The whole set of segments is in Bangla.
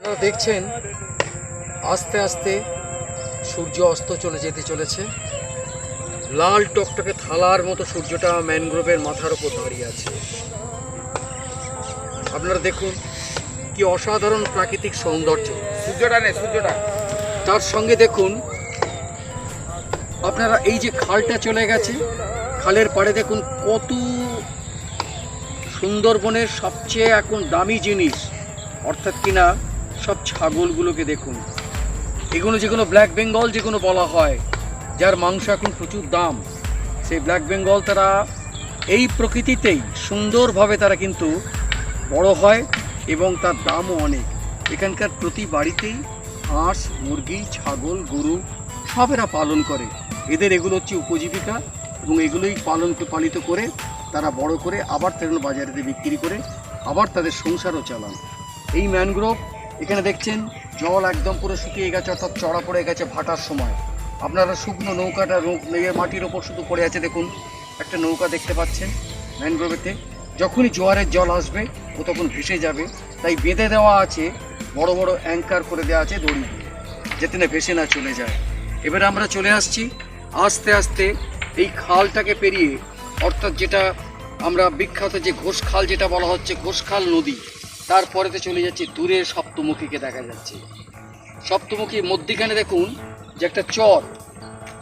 আপনারা দেখছেন আস্তে আস্তে সূর্য অস্ত চলে যেতে চলেছে। লাল টকটকে থালার মতো সূর্যটা ম্যানগ্রোভের মাথার উপর দাঁড়িয়ে আছে। আপনারা দেখুন কি অসাধারণ প্রাকৃতিক সৌন্দর্য। সূর্যটা নেই সূর্যটা। তার সঙ্গে দেখুন আপনারা এই যে খালটা চলে গেছে খালের পাড়ে দেখুন কত সুন্দরবনের সবচেয়ে এখন দামি জিনিস। অর্থাৎ কিনা সব ছাগলগুলোকে দেখুন। এগুলো যেগুলো ব্ল্যাক বেঙ্গল যেগুলো বলা হয়, যার মাংস এখন প্রচুর দাম, সেই ব্ল্যাক বেঙ্গল তারা এই প্রকৃতিতেই সুন্দরভাবে তারা কিন্তু বড় হয় এবং তার দামও অনেক। এখানকার প্রতি বাড়িতেই হাঁস, মুরগি, ছাগল, গরু সব এরা পালন করে। এদের এগুলো হচ্ছে উপজীবিকা এবং এগুলোই পালন পালিত করে তারা বড় করে আবার তেরো বাজারেতে বিক্রি করে আবার তাদের সংসারও চালান। এই ম্যানগ্রোভ এখানে দেখছেন, জল একদম পুরো শুকিয়ে গেছে, অর্থাৎ চড়া পড়ে গেছে ভাটার সময়। আপনারা শুকনো নৌকাটা ইয়ে মাটির ওপর শুধু পড়ে আছে দেখুন, একটা নৌকা দেখতে পাচ্ছেন ম্যানগ্রোভেতে। যখনই জোয়ারের জল আসবে, ও তখন ভেসে যাবে। তাই বেঁধে দেওয়া আছে, বড় বড় অ্যাঙ্কার করে দেওয়া আছে দড়ি যাতে না ভেসে না চলে যায়। এবারে আমরা চলে আসছি, আস্তে আস্তে এই খালটাকে পেরিয়ে, অর্থাৎ যেটা আমরা বিখ্যাত যে ঘোষখাল যেটা বলা হচ্ছে ঘোষখাল নদী। তারপরেতে চলে যাচ্ছে দূরে সপ্তমুখীকে দেখা যাচ্ছে। সপ্তমুখী মধ্যিখানে দেখুন যে একটা চর।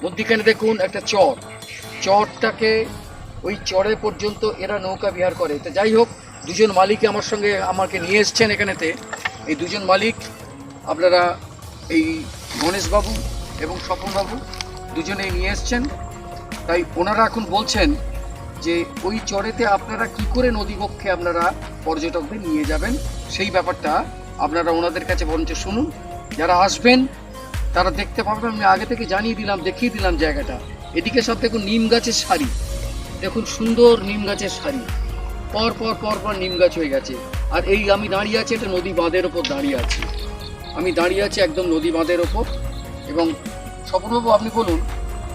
মধ্যিখানে দেখুন একটা চর। চরটাকে ওই চরে পর্যন্ত এরা নৌকা বিহার করে। তো যাই হোক, দুজন মালিক আমার সঙ্গে আমাকে নিয়ে এসছেন এখানেতে। এই দুজন মালিক আপনারা এই গণেশবাবু এবং স্বপনবাবু দুজনেই নিয়ে এসছেন। তাই ওনারা এখন বলছেন যে ওই চরেতে আপনারা কি করে নদীবক্ষে আপনারা পর্যটকদের নিয়ে যাবেন, সেই ব্যাপারটা আপনারা ওনাদের কাছে বরঞ্চ শুনুন। যারা আসবেন, তারা দেখতে পাবেন, আমি আগে থেকে জানিয়ে দিলাম, দেখিয়ে দিলাম জায়গাটা। এদিকে সব দেখুন নিম গাছের শাড়ি দেখুন সুন্দর নিম গাছের শাড়ি পর পর পর পর নিম গাছ হয়ে গেছে। আর এই আমি দাঁড়িয়ে আছি, এটা নদী বাঁধের ওপর দাঁড়িয়ে আছি। আমি দাঁড়িয়ে আছি একদম নদী বাঁধের ওপর। এবং স্বপ্নবাবু, আপনি বলুন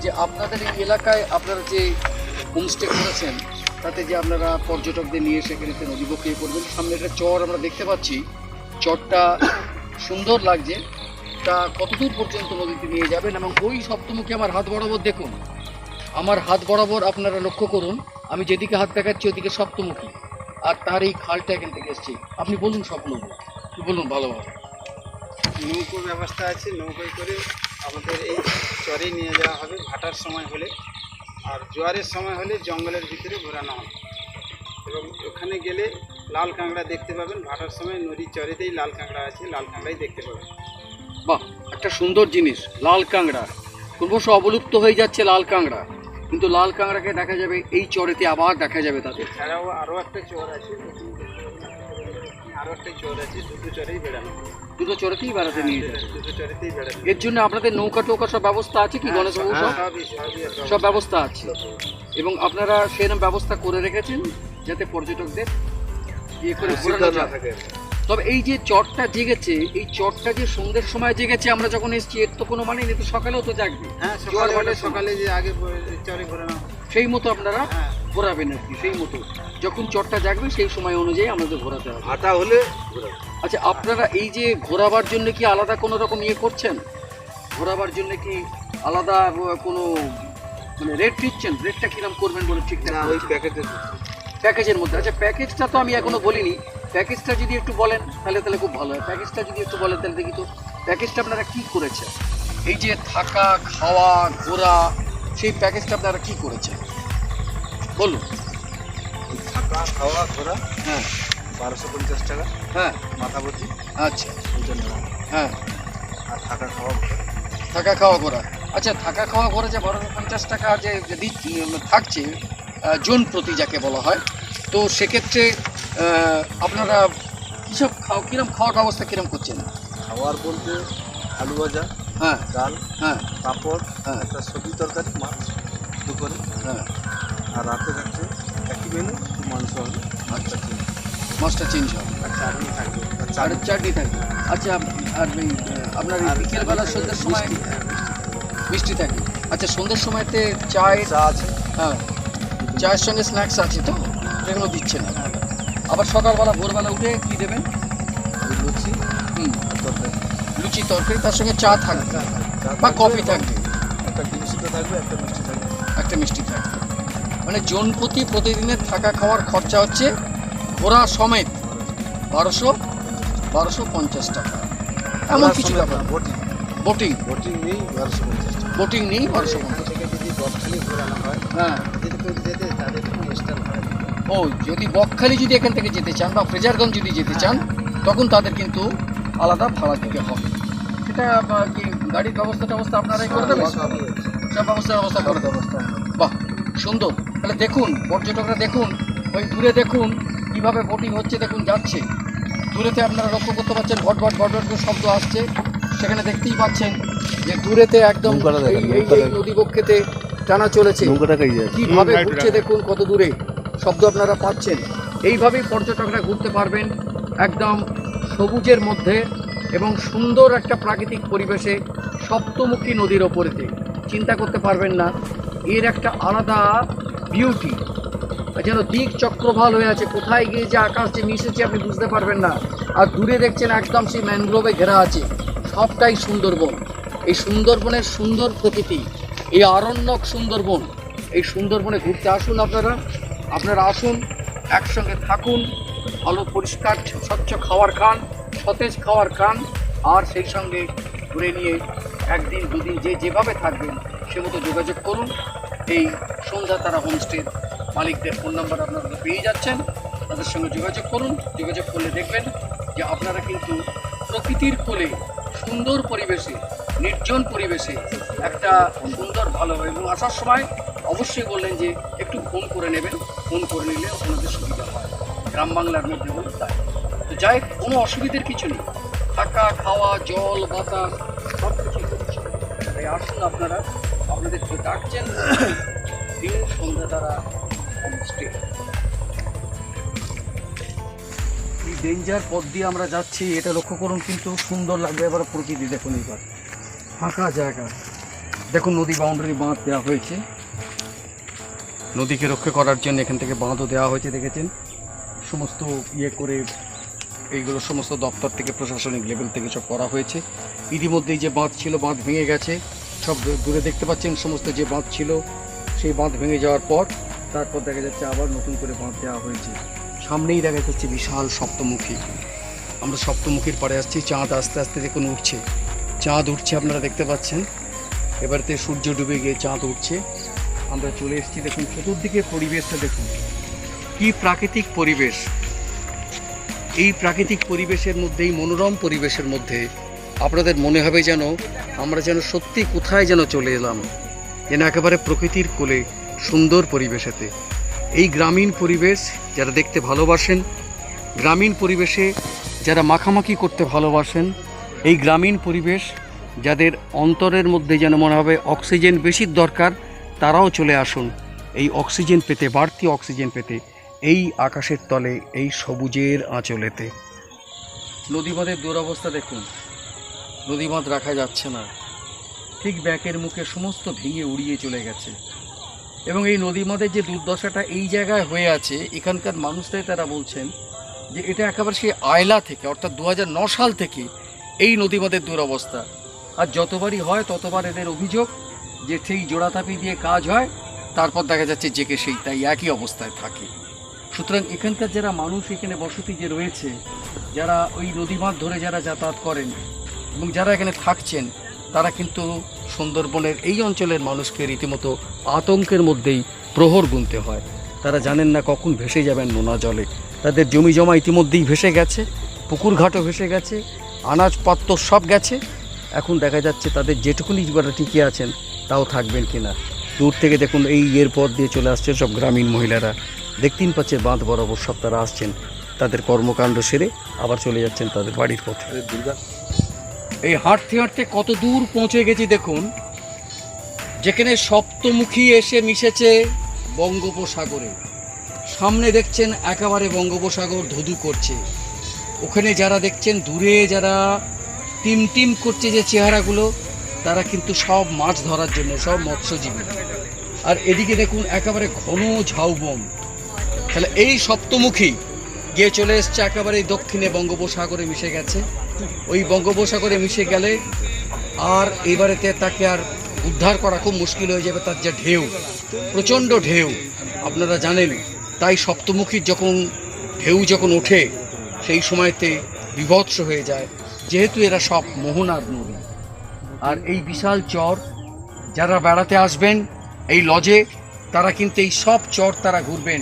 যে আপনাদের এই এলাকায় আপনারা যে হোমস্টে করেছেন, তাতে যে আপনারা পর্যটকদের নিয়ে সেখানে নদীবক্ষে করবেন, সামনে একটা চর আমরা দেখতে পাচ্ছি। চরটা সুন্দর লাগছে। তা কতদূর পর্যন্ত নদীতে নিয়ে যাবেন এবং ওই সপ্তমুখী আমার হাত বরাবর দেখুন। আমার হাত বরাবর আপনারা লক্ষ্য করুন, আমি যেদিকে হাত দেখাচ্ছি ওদিকে সপ্তমুখী। আর তার এই খালটা এখান থেকে এসছি। আপনি বলুন স্বপ্নবাবু বলুন ভালোভাবে। নৌকো ব্যবস্থা আছে, নৌকোয় করে আমাদের এই চরে নিয়ে যাওয়া হবে, ভাটার সময় হলে। আর জোয়ারের সময় হলে জঙ্গলের ভিতরে ঘোরানো হয়। এবং ওখানে গেলে লাল কাঁকড়া দেখতে পাবেন। ভাটার সময় নদীর চরেতেই লাল কাঁকড়া আছে লাল কাঁকড়াই দেখতে পাবেন। বাহ একটা সুন্দর জিনিস লাল কাঁকড়া। ক্রমশ অবলুপ্ত হয়ে যাচ্ছে লাল কাঁকড়া। কিন্তু লাল কাঁকড়াকে দেখা যাবে এই চরেতে আবার দেখা যাবে তাদের। এছাড়াও আরও একটা চর আছে আছে দুটো চরেই বেড়ানো দুটো চরেতেই বেড়াতে নিয়ে যায় দুটো চরেতেই বেড়ানো এর জন্য আপনাদের নৌকা টৌকা সব ব্যবস্থা আছে কি সবই সবই সব সব ব্যবস্থা আছে। এবং আপনারা সেরকম ব্যবস্থা করে রেখেছেন যাতে পর্যটকদের ইয়ে করে ঘোরানো থাকে। তবে এই যে চটটা জেগেছে এই চটটা যে সন্ধ্যের সময় জেগেছে আমরা যখন এসেছি এর তো কোনো মানে নেই তো সকালেও তো জাগবে। হ্যাঁ সকালে সকালে যে আগে চরে ঘোরানো। সেই মতো আপনারা হ্যাঁ। ঘোরাবেন আর কি সেই মতো। যখন চটটা জাগবে সেই সময় অনুযায়ী আমাদের ঘোরাতে হবে। ভাটা হলে আচ্ছা আপনারা এই যে ঘোরাবার জন্য কি আলাদা কোনো রকম ইয়ে করছেন? ঘোরাবার জন্য কি আলাদা কোনো মানে রেট দিচ্ছেন? রেটটা কিরম করবেন বলে ঠিক না ওই প্যাকেটে প্যাকেজের মধ্যে। আচ্ছা প্যাকেজটা তো আমি এখনও বলিনি। প্যাকেজটা যদি একটু বলেন তাহলে তাহলে খুব ভালো হয়। প্যাকেজটা যদি একটু বলেন তাহলে দেখি তো। প্যাকেজটা আপনারা কি করেছেন? এই যে থাকা খাওয়া ঘোরা সেই প্যাকেজটা আপনারা কি করেছেন? বলুন থাকা খাওয়া ঘোরা হ্যাঁ। বারোশো পঞ্চাশ টাকা হ্যাঁ। মাথা ভর্তি আচ্ছা হ্যাঁ। আর থাকা খাওয়া থাকা খাওয়া ঘোরা। আচ্ছা থাকা খাওয়া ঘোরা যে বারোশো পঞ্চাশ টাকা যে যে দিচ্ছি, উম, থাকছে জন প্রতি যাকে বলা হয় তো সেক্ষেত্রে আপনারা কীসব খাওয়া কীরকম খাওয়ার ব্যবস্থা কীরকম করছেন? খাওয়ার বলতে আলু ভাজা হ্যাঁ। ডাল হ্যাঁ। পাঁপড় হ্যাঁ। একটা সবজি তরকারি মাছ দুপুরে। হ্যাঁ। আর রাতে থাকছে একই মেনু মাংস হবে আচ্ছা মাছটা চেঞ্জ হবে। আর চাটনি থাকবে। আর আর চাটনি থাকবে। আচ্ছা আর আপনার বিকেলবেলা সন্ধ্যের সময় মিষ্টি থাকে আচ্ছা সন্ধ্যের সময়তে চায়ের চা আছে। হ্যাঁ চায়ের সঙ্গে স্ন্যাক্স আছে তো? যেগুলো দিচ্ছে না। আবার সকালবেলা ভোরবেলা উঠে কী দেবেন? লুচি হুম। আর তরকারি। তার সঙ্গে চা থাকবে। বা কফি থাকবে। একটা সিদ্ধ থাকবে একটা মিষ্টি থাকবে। একটা মিষ্টি থাকবে। মানে জনপ্রতি প্রতিদিনের থাকা খাওয়ার খরচা হচ্ছে ঘোরা সমেত বারোশো বারোশো পঞ্চাশ টাকা। এমন কিছু ব্যাপার। বোটিং বোটিং ভোটিং নেই বারোশো পঞ্চাশ টাকা। বোটিং নেই বারোশো পঞ্চাশ। থেকে যদি বকখালি ঘোরানো হয় হ্যাঁ। যদি কেউ যেতে তাদের কোনো এক্সট্রা ভাড়া ও যদি বকখালি যদি এখান থেকে যেতে চান বা ফ্রেজারগঞ্জ যদি যেতে চান তখন তাদের কিন্তু আলাদা ভাড়া দিতে হবে। সেটা কি গাড়ির ব্যবস্থা টবস্থা আপনারাই করে দেবেন। সব ব্যবস্থা ব্যবস্থা করে দেবো বাহ সুন্দর। তাহলে দেখুন পর্যটকরা দেখুন ওই দূরে দেখুন কীভাবে বোটিং হচ্ছে দেখুন যাচ্ছে। দূরেতে আপনারা লক্ষ্য করতে পারছেন ভট ভট ভট ভট শব্দ আসছে। সেখানে দেখতেই পাচ্ছেন যে দূরেতে একদম নৌকাটা দেখেন, এই- এই নৌকাটা এই নদী বক্ষেতে টানা চলেছে। কীভাবে ঘুরছে দেখুন কত দূরে শব্দ আপনারা পাচ্ছেন। এইভাবেই পর্যটকরা ঘুরতে পারবেন একদম সবুজের মধ্যে এবং সুন্দর একটা প্রাকৃতিক পরিবেশে সপ্তমুখী নদীর ওপরেতে। চিন্তা করতে পারবেন না এর একটা আলাদা বিউটি যেন দিক চক্রভাল হয়ে আছে, কোথায় গিয়ে যে আকাশ যে মিশেছে আপনি বুঝতে পারবেন না। আর দূরে দেখছেন একদম সেই ম্যানগ্রোভে ঘেরা আছে, সবটাই সুন্দরবন। এই সুন্দরবনের সুন্দর প্রকৃতি, এই আরণ্যক সুন্দরবন, এই সুন্দরবনে ঘুরতে আসুন আপনারা। আপনারা আসুন, একসঙ্গে থাকুন, ভালো, পরিষ্কার, স্বচ্ছ খাওয়ার খান, সতেজ খাওয়ার খান, আর সেই সঙ্গে ঘুরে নিয়ে একদিন দুদিন যে যেভাবে থাকবেন, সে মতো যোগাযোগ করুন। এই সন্ধ্যা তারা হোমস্টের মালিকদের ফোন নাম্বার আপনারা পেয়ে যাচ্ছেন। তাদের সঙ্গে যোগাযোগ করুন। যোগাযোগ করলে দেখবেন যে আপনারা কিন্তু প্রকৃতির কোলে, সুন্দর পরিবেশে, নির্জন পরিবেশে একটা সুন্দর, ভালো এবং আসার সময় অবশ্যই বললেন যে একটু ফোন করে নেবেন। ফোন করে নিলে ওনাদের সুবিধা হয়। গ্রাম বাংলার মধ্যে বলুন তাই। তো যাই কোনো অসুবিধার কিছু নেই। থাকা, খাওয়া, জল, বাতাস সব করছে তাই আসুন আপনারা ডাকছেন। দিন সন্ধ্যা হোমস্টে এই ডেঞ্জার পথ দিয়ে আমরা যাচ্ছি, এটা লক্ষ্য করুন, কিন্তু সুন্দর লাগবে এবার প্রকৃতি দেখুন এবার ফাঁকা জায়গা। দেখুন, নদী বাউন্ডারি বাঁধ দেওয়া হয়েছে। নদীকে রক্ষা করার জন্য এখান থেকে বাঁধও দেওয়া হয়েছে, দেখেছেন? সমস্ত ইয়ে করে এইগুলো সমস্ত দপ্তর থেকে প্রশাসনিক লেভেল থেকে সব করা হয়েছে। ইতিমধ্যেই যে বাঁধ ছিল, বাঁধ ভেঙে গেছে। সব দূরে দেখতে পাচ্ছেন, সমস্ত যে বাঁধ ছিল, সেই বাঁধ ভেঙে যাওয়ার পর তারপর দেখা যাচ্ছে আবার নতুন করে বাঁধ দেওয়া হয়েছে। সামনেই দেখা যাচ্ছে বিশাল সপ্তমুখী। আমরা সপ্তমুখীর পরে আসছি, চাঁদ আস্তে আস্তে দেখুন উঠছে। চাঁদ উঠছে, আপনারা দেখতে পাচ্ছেন। এবারেতে সূর্য ডুবে গিয়ে চাঁদ উঠছে। আমরা চলে এসেছি, দেখুন চতুর্দিকে পরিবেশটা দেখুন। কি প্রাকৃতিক পরিবেশ। এই প্রাকৃতিক পরিবেশের মধ্যে এই মনোরম পরিবেশের মধ্যে আপনাদের মনে হবে যেন আমরা যেন সত্যি কোথায় যেন চলে এলাম, যেন একেবারে প্রকৃতির কোলে, সুন্দর পরিবেশেতে। এই গ্রামীণ পরিবেশ যারা দেখতে ভালোবাসেন, গ্রামীণ পরিবেশে যারা মাখামাখি করতে ভালোবাসেন, এই গ্রামীণ পরিবেশ যাদের অন্তরের মধ্যে যেন মনে হবে অক্সিজেন বেশি দরকার, তারাও চলে আসুন। এই অক্সিজেন পেতে, বাড়তি অক্সিজেন পেতে, এই আকাশের তলে, এই সবুজের আঁচলেতে। নদীবাঁধের দুরবস্থা দেখুন। নদীবাঁধ রাখা যাচ্ছে না। ঠিক ব্যাকের মুখে সমস্ত ভেঙে উড়িয়ে চলে গেছে। এবং এই নদীবাঁধের যে দুর্দশাটা এই জায়গায় হয়ে আছে, এখানকার মানুষরাই তারা বলছেন যে এটা একেবারে সেই আয়লা থেকে, অর্থাৎ দু সাল থেকে এই নদীবাঁধের দুরবস্থা। আর যতবারই হয়, ততবার এদের অভিযোগ যে সেই জোড়াতাপি দিয়ে কাজ হয়, তারপর দেখা যাচ্ছে যে কে সেই তাই একই অবস্থায় থাকে। সুতরাং এখানকার যারা মানুষ এখানে বসতি যে রয়েছে, যারা ওই নদীবাঁধ ধরে যারা যাতায়াত করেন এবং যারা এখানে থাকছেন, তারা কিন্তু সুন্দরবনের এই অঞ্চলের মানুষকে রীতিমতো আতঙ্কের মধ্যেই প্রহর গুনতে হয়। তারা জানেন না কখন ভেসে যাবেন নোনা জলে। তাদের জমি জমা ইতিমধ্যেই ভেসে গেছে পুকুর ঘাটও ভেসে গেছে, আনাজপত্র সব গেছে। এখন দেখা যাচ্ছে তাদের যেটুকুনি যারা টিকে আছেন, তাও থাকবেন কিনা। দূর থেকে দেখুন এই ইয়ের পথ দিয়ে চলে আসছেন সব গ্রামীণ মহিলারা। দেখতেই পাচ্ছেন বাঁধ বরাবর সব তারা আসছেন। তাদের কর্মকাণ্ড সেরে আবার চলে যাচ্ছেন তাদের বাড়ির পথে। এই হাঁটতে হাঁটতে কত দূর পৌঁছে গেছি দেখুন। যেখানে সপ্তমুখী এসে মিশেছে বঙ্গোপসাগরে। সামনে দেখছেন একেবারে বঙ্গোপসাগর ধুধু করছে। ওখানে যারা দেখছেন, দূরে যারা টিম টিম করছে যে চেহারাগুলো, তারা কিন্তু সব মাছ ধরার জন্য, সব মৎস্যজীবী। আর এদিকে দেখুন একেবারে ঘন ঝাউবন। তাহলে এই সপ্তমুখী গিয়ে চলে এসছে একেবারে দক্ষিণে বঙ্গোপসাগরে মিশে গেছে। ওই বঙ্গোপসাগরে মিশে গেলে আর এবারেতে তাকে আর উদ্ধার করা খুব মুশকিল হয়ে যাবে, তার যে ঢেউ, প্রচণ্ড ঢেউ, আপনারা জানেন। তাই সপ্তমুখীর যখন ঢেউ যখন ওঠে, সেই সময়তে বিভৎস হয়ে যায়, যেহেতু এরা সব মোহনার নদী। আর এই বিশাল চর, যারা বেড়াতে আসবেন এই লজে, তারা কিন্তু এই সব চর তারা ঘুরবেন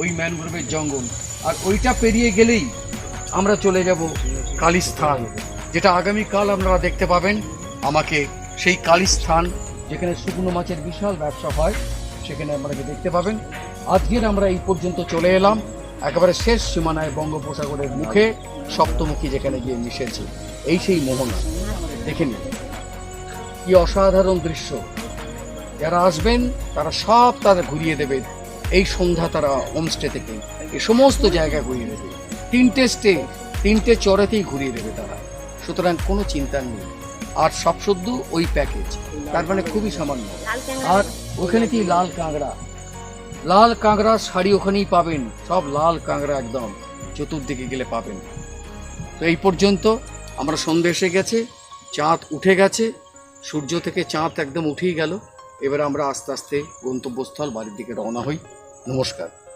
ওই ম্যানগ্রোভের জঙ্গল। আর ওইটা পেরিয়ে গেলেই আমরা চলে যাব কালীস্থান, যেটা আগামীকাল আপনারা দেখতে পাবেন। আমাকে সেই কালীস্থান, যেখানে শুকনো মাছের বিশাল ব্যবসা হয়, সেখানে আপনাকে দেখতে পাবেন। আজকের আমরা এই পর্যন্ত চলে এলাম। একেবারে শেষ সীমানায় বঙ্গোপসাগরের মুখে, সপ্তমুখী যেখানে গিয়ে মিশেছে, এই সেই মোহনা। দেখে নিন, কি অসাধারণ দৃশ্য। যারা আসবেন, তারা সব তারা ঘুরিয়ে দেবেন এই সন্ধ্যা তারা হোমস্টে থেকে, এই সমস্ত জায়গা ঘুরিয়ে দেবে। তিনটে স্টে তিনটে চরেতেই ঘুরিয়ে দেবে তারা। সুতরাং কোনো চিন্তা নেই। আর সব শুদ্ধ ওই প্যাকেজ তার মানে খুবই সামান্য। আর ওখানে কি লাল কাঁকড়া? লাল কাঁকড়া শাড়ি ওখানেই পাবেন। সব লাল কাঁকড়া একদম। চতুর্দিকে গেলে পাবেন। তো এই পর্যন্ত আমরা সন্ধে এসে গেছে চাঁদ উঠে গেছে সূর্য থেকে চাঁদ একদম উঠেই গেল। এবার আমরা আস্তে আস্তে গন্তব্যস্থল বাড়ির দিকে রওনা হই। নমস্কার।